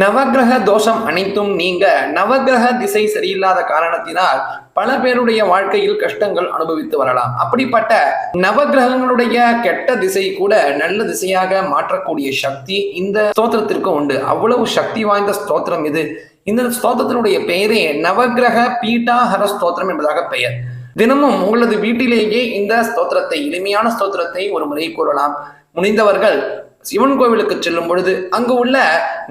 நவக்கிரக தோஷம் அனைத்தும் நீங்க. நவக்கிரக திசை சரியில்லாத காரணத்தினால் பல பேருடைய வாழ்க்கையில் கஷ்டங்கள் அனுபவித்து வரலாம். அப்படிப்பட்ட நவகிரகங்களுடைய கெட்ட திசை கூட நல்ல திசையாக மாற்றக்கூடிய சக்தி இந்த ஸ்தோத்திரத்திற்கு உண்டு. அவ்வளவு சக்தி வாய்ந்த ஸ்தோத்திரம் இது. இந்த ஸ்தோத்திரத்தினுடைய பெயரே நவக்கிரக பீட்டாஹர ஸ்தோத்திரம் என்பதாக பெயர். தினமும் உங்களது வீட்டிலேயே இந்த ஸ்தோத்திரத்தை எளிமையான ஸ்தோத்திரத்தை ஒரு முறை கூறலாம். முனிந்தவர்கள் சிவன் கோவிலுக்கு செல்லும் பொழுது அங்கு உள்ள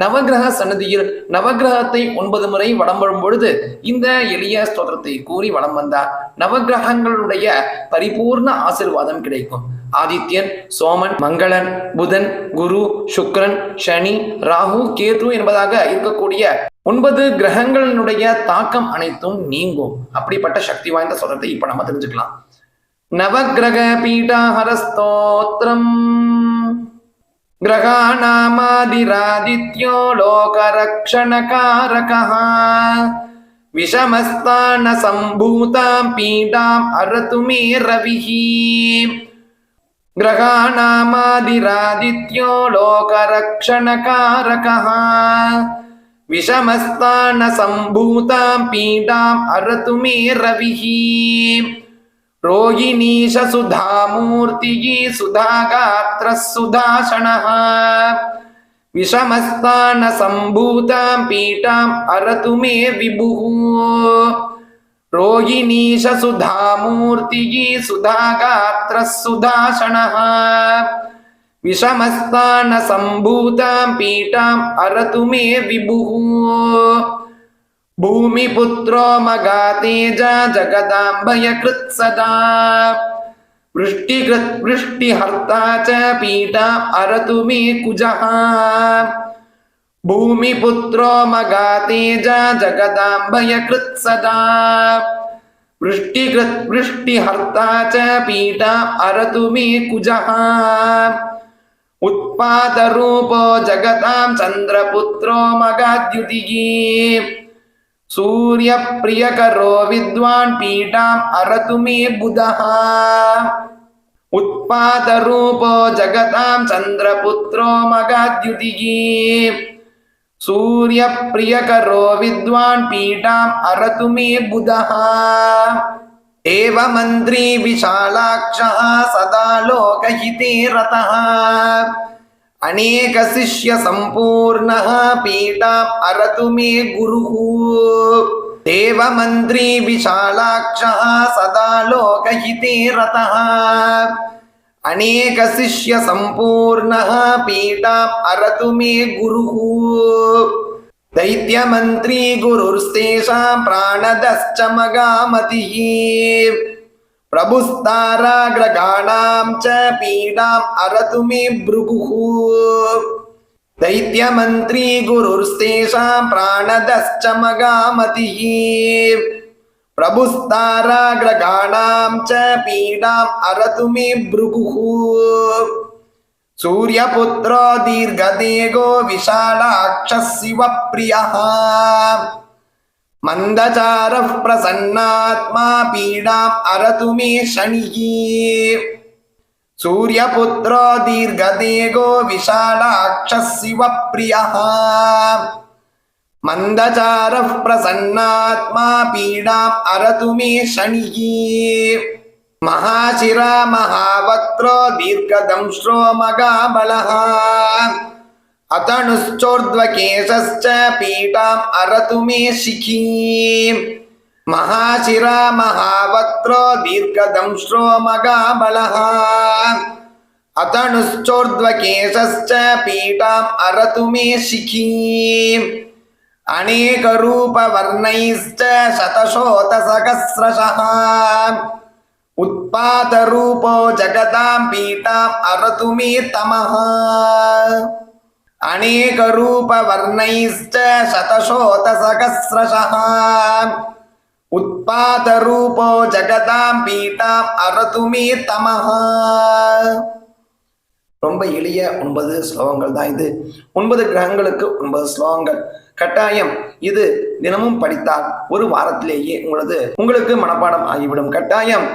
நவக்கிரக சன்னதியில் நவக்கிரகத்தை ஒன்பது முறை வடம் வரும் பொழுது இந்த எளிய ஸ்தோத்திரத்தை கூறி வளம் வந்தார். நவக்கிரகங்களுடைய பரிபூர்ண ஆசிர்வாதம் கிடைக்கும். ஆதித்யன் சோமன் மங்களன் புதன் குரு சுக்ரன் சனி ராகு கேது என்பதாக இருக்கக்கூடிய ஒன்பது கிரகங்களினுடைய தாக்கம் அனைத்தும் நீங்கும். அப்படிப்பட்ட சக்தி வாய்ந்த சொல்றதை இப்ப நம்ம தெரிஞ்சுக்கலாம். நவக்கிரக பீட்டாஹர ஸ்தோத்திரம். ग्रहाणामादिरादित्यो लोकरक्षणकारकः विषमस्तानसम्भूतां पीडाम् अरतु मे रविः ग्रहाणामादिरादित्यो लोकरक्षणकारकः विषमस्तानसम्भूतां पीडाम् अरतु मे रविः रोहिणीश सुधामूर्तिः सुधागात्रः सुधाषणः विषमस्तानसम्भूतां पीठाम् अरतु मे विभुः। रोहिणीश सुधामूर्तिः सुधागात्रः सुधाषणः विषमस्तानसम्भूतां पीठाम् अरतु मे विभुः। भूमिपुत्रो मगातेज जगदाम्बयकृत् सदा। वृष्टिकृत् वृष्टिहर्ता च पीठा अरतु मे कुजः। भूमिपुत्रो मगातेज जगदाम्बयकृत् सदा। वृष्टिकृत् वृष्टिहर्ता च पीठा अरतु मे कुजः। उत्पादरूपो जगतां चन्द्रपुत्रो मगाद्युतिः सूर्यप्रियकरो विद्वान् पीठाम् अरतु मे बुधः उत्पादरूपो जगतां चन्द्रपुत्रो मगाद्युतिः सूर्यप्रियकरो विद्वान् पीठाम् अरतु मे बुधः देवमन्त्री विशालाक्षः सदा लोकहिते रतः अनेकशिष्यसम्पूर्णः पीठाम् अरतु मे गुरुः देवमन्त्री विशालाक्षः सदा लोकहिते रतः अनेकशिष्यसम्पूर्णः पीठाम् अरतु मे गुरुः दैत्यमन्त्री गुरुस्तेषां प्राणदश्च मगामतिः प्रभुस्ताराग्रगाणां च पीडाम् अरतु मे भृगुः दैत्यमन्त्री गुरुस्तेषां प्राणदश्च मगामतिः प्रभुस्ताराग्रगाणां च पीडाम् अरतु मे भृगुः सूर्यपुत्रो दीर्घदेगो विशालाक्षः शिवप्रियः मन्दचारः प्रसन्नात्मा पीडाम् अरतु मे शनिः सूर्यपुत्रो दीर्घदेगो विशालाक्षः शिवप्रियः मन्दचारः प्रसन्नात्मा पीडाम् अरतु मे शनिः महाशिरा महावक्त्रो दीर्घदंश्रो मगाबलः अतनुश्चोर्ध्वकेशश्च पीठाम् अरतु मे शिखी महाशिरा महावक्त्रो दीर्घदंश्रो मगाबलः अतनुश्चोर्ध्वकेशश्च पीठाम् अरतु मे शिखी अनेकरूपवर्णैश्च शतशोतसहस्रशः उत्पातरूपो जगतां पीठाम् अरतु मे तमः अनेकरूपवर्णैश्च शतशोतसहस्रशः उत्पातरूपो जगतां पीठाम् अरतु मे तमः ரொம்ப எளிய ஒன்பது ஸ்லோகங்கள் தான் இது ஒன்பது கிரகங்களுக்கு ஒன்பது ஸ்லோகங்கள் கட்டாயம் இது தினமும் படித்தால் ஒரு வாரத்திலேயே உங்களது உங்களுக்கு மனப்பாடம் ஆகிவிடும் கட்டாயம்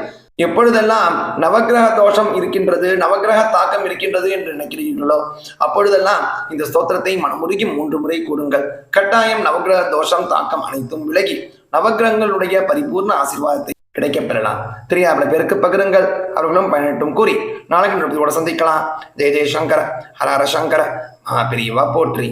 எப்பொழுதெல்லாம் நவக்கிரக தோஷம் இருக்கின்றது நவக்கிரக தாக்கம் இருக்கின்றது என்று நினைக்கிறீர்களோ அப்பொழுதெல்லாம் இந்த ஸ்தோத்திரத்தை மனமுருகி மூன்று முறை கூறுங்கள். கட்டாயம் நவக்கிரக தோஷம் தாக்கம் அனைத்தும் விலகி நவக்கிரகங்களுடைய பரிபூர்ண ஆசீர்வாதத்தை கிடைக்கப் பெறலாம் தெரியாத பேருக்கு பகிருங்கள். அவர்களும் பயனட்டும் கூறி நாளைக்கு நிருபதியோட சந்திக்கலாம். ஜெய ஜெயசங்கர ஹர ஹர சங்கர மகாபிரிவா போற்றி.